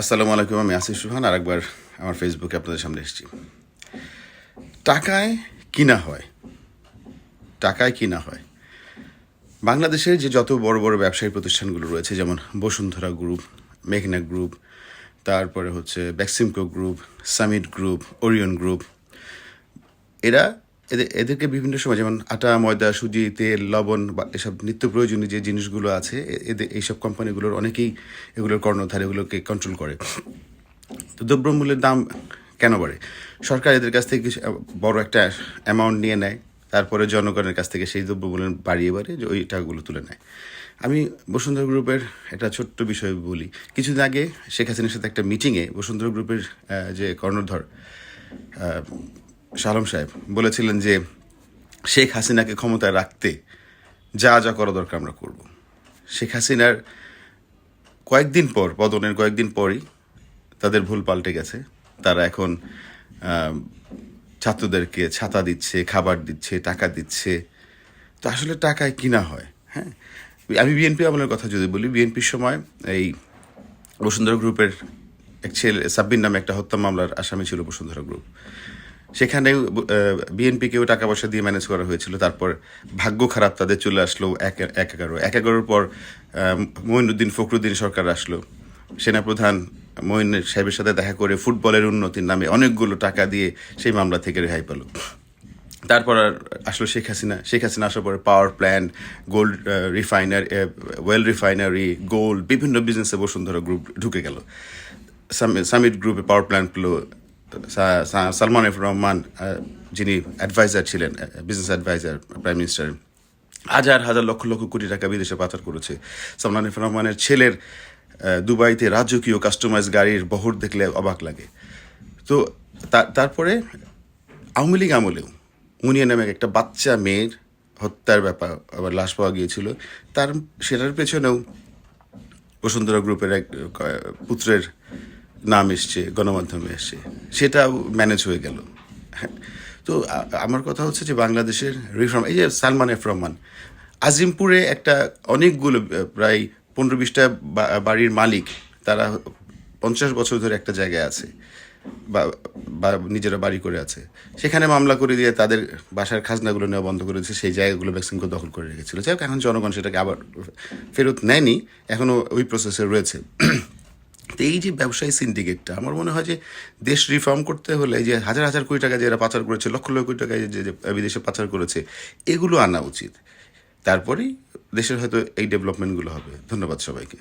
আসসালামু আলাইকুম, আমি আসিফ সুহান আর একবার আমার ফেসবুকে আপনাদের সামনে এসেছি। টাকায় কিনা হয়? টাকায় কিনা হয়? বাংলাদেশের যে যত বড় বড় ব্যবসায়ী প্রতিষ্ঠানগুলো রয়েছে, যেমন বসুন্ধরা গ্রুপ, মেঘনা গ্রুপ, তারপরে হচ্ছে Beximco group, Summit group, Orion group, এরা এদের, এদেরকে বিভিন্ন সময় যেমন আটা, ময়দা, সুজি, তেল, লবণ বা এসব নিত্য প্রয়োজনীয় যে জিনিসগুলো আছে এদের, এইসব কোম্পানিগুলোর অনেকেই এগুলোর কর্ণধার, এগুলোকে কন্ট্রোল করে। তো দ্রব্যমূল্যের দাম কেন বাড়ে? সরকার এদের কাছ থেকে কিছু, বড় একটা অ্যামাউন্ট নিয়ে নেয়, তারপরে জনগণের কাছ থেকে সেই দ্রব্যমূল্য বাড়িয়ে বাড়িয়ে যে ওই টাকাগুলো তুলে নেয়। আমি বসুন্ধরা গ্রুপের একটা ছোট্ট বিষয় বলি। কিছুদিন আগে শেখ হাসিনার সাথে একটা মিটিংয়ে বসুন্ধরা গ্রুপের যে কর্ণধর শালম সাহেব বলেছিলেন যে, শেখ হাসিনাকে ক্ষমতায় রাখতে যা যা করা দরকার আমরা করব। শেখ হাসিনার কয়েকদিন পর, পতনের কয়েকদিন পরই তাদের ভুল পাল্টে গেছে। তারা এখন ছাত্রদেরকে ছাতা দিচ্ছে, খাবার দিচ্ছে, টাকা দিচ্ছে। তো আসলে টাকায় কিনা হয় হ্যাঁ? আমি বিএনপি আমলের কথা যদি বলি, বিএনপির সময় এই বসুন্ধরা গ্রুপের এক ছেলে, সাব্বির নামে একটা হত্যা মামলার আসামি ছিল বসুন্ধরা গ্রুপ। সেখানে বিএনপিকেও টাকা পয়সা দিয়ে ম্যানেজ করা হয়েছিল। তারপর ভাগ্য খারাপ, তাদের চলে আসলো এক এগারো। এক এগারোর পর মঈনুদ্দিন ফখরুদ্দিন সরকার আসলো। সেনাপ্রধান মঈন সাহেবের সাথে দেখা করে ফুটবলের উন্নতির নামে অনেকগুলো টাকা দিয়ে সেই মামলা থেকে রেহাই পেল। তারপর আর আসলো শেখ হাসিনা। শেখ হাসিনা আসার পরে power plant gold refiner oil refinery gold বিভিন্ন বিজনেসে বসুন্ধরা গ্রুপ ঢুকে গেল। সামি- সামিট গ্রুপে পাওয়ার প্ল্যান্ট পেল। সা- সা- সালমান এফ রহমান যিনি অ্যাডভাইজার ছিলেন বিজনেস অ্যাডভাইজার প্রাইম মিনিস্টার হাজার হাজার লক্ষ লক্ষ কোটি টাকা বিদেশে পাচার করেছে। সালমান এফ রহমানের ছেলের দুবাইতে রাজকীয় কাস্টমাইজ গাড়ির বহর দেখলে অবাক লাগে। তো তারপরে আওয়ামী লীগ আমলেও মুনিয়া নামে একটা বাচ্চা মেয়ের হত্যার ব্যাপার আবার লাশ পাওয়া গিয়েছিল। তার, সেটার পেছনেও বসুন্ধরা গ্রুপের এক পুত্রের নাম এসছে, গণমাধ্যমে এসছে সেটাও ম্যানেজ হয়ে গেল। তো আমার কথা হচ্ছে যে বাংলাদেশের রিফর্ম এই যে সালমান এফ রহমান আজিমপুরে একটা অনেকগুলো প্রায় পনেরো বিশটা বাড়ির মালিক, তারা পঞ্চাশ বছর ধরে একটা জায়গায় আছে, বা নিজেরা বাড়ি করে আছে। সেখানে মামলা করে দিয়ে তাদের বাসার খাজনাগুলো নেওয়া বন্ধ করে দিয়েছে, সেই জায়গাগুলো ভ্যাকসিনকে দখল করে রেখেছিল। যাই হোক, এখন জনগণ সেটাকে আবার ফেরত নেয়নি এখনও ওই প্রসেসে রয়েছে। তো এই যে ব্যবসায়ী সিন্ডিকেটটা আমার মনে হয় যে দেশ রিফর্ম করতে হলে যে হাজার হাজার কোটি টাকা যে এরা পাচার করেছে, লক্ষ লক্ষ কোটি টাকা যে বিদেশে পাচার করেছে, এগুলো আনা উচিত। তারপরেই দেশের হয়তো এই ডেভেলপমেন্টগুলো হবে। ধন্যবাদ সবাইকে।